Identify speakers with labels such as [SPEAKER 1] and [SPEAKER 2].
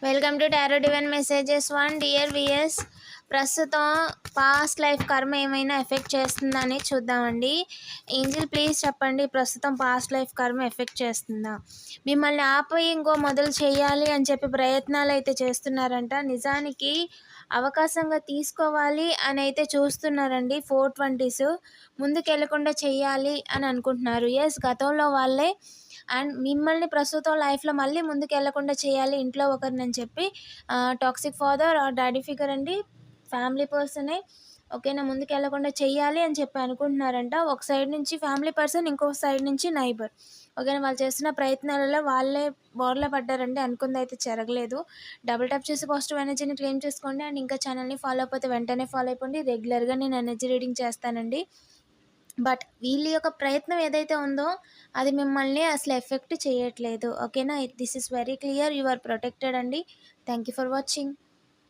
[SPEAKER 1] Welcome to Tarot Divine Messages 1 Dear VS ప్రస్తుతం past life కర్మ ఏమైనా ఎఫెక్ట్ చేస్తుందని చూద్దామండి. ఏంజిల్ ప్లీజ్ చెప్పండి ప్రస్తుతం పాస్ట్ లైఫ్ కర్మ ఎఫెక్ట్ చేస్తుందా? మిమ్మల్ని ఆపై ఇంకో మొదలు చేయాలి అని చెప్పి ప్రయత్నాలు అయితే చేస్తున్నారంట. నిజానికి అవకాశంగా తీసుకోవాలి అని అయితే చూస్తున్నారండి ఫోర్ ట్వంటీస్ ముందుకెళ్ళకుండా చేయాలి అని అనుకుంటున్నారు. ఎస్ గతంలో వాళ్ళే అండ్ మిమ్మల్ని ప్రస్తుతం లైఫ్లో మళ్ళీ ముందుకు వెళ్ళకుండా చేయాలి ఇంట్లో ఒకరిని అని చెప్పి toxic father or daddy figure అండి. ఫ్యామిలీ పర్సనే ఓకేనా ముందుకు వెళ్ళకుండా చెయ్యాలి అని చెప్పి అనుకుంటున్నారంట. ఒక సైడ్ నుంచి ఫ్యామిలీ పర్సన్ ఇంకొక సైడ్ నుంచి నైబర్. ఓకేనా వాళ్ళు చేస్తున్న ప్రయత్నాలలో వాళ్ళే బోర్లో పడ్డారండి. అనుకుంది అయితే జరగలేదు. డబుల్ టాప్ చేసి పాజిటివ్ ఎనర్జీని క్లెయిమ్ చేసుకోండి. అండ్ ఇంకా ఛానల్ని ఫాలో అయిపోతే వెంటనే ఫాలో అయిపోండి. రెగ్యులర్గా నేను ఎనర్జీ రీడింగ్ చేస్తానండి. బట్ వీళ్ళ యొక్క ప్రయత్నం ఏదైతే ఉందో అది మిమ్మల్ని అసలు ఎఫెక్ట్ చేయట్లేదు. ఓకేనా? This is very clear. You are protected అండి. Thank you for watching.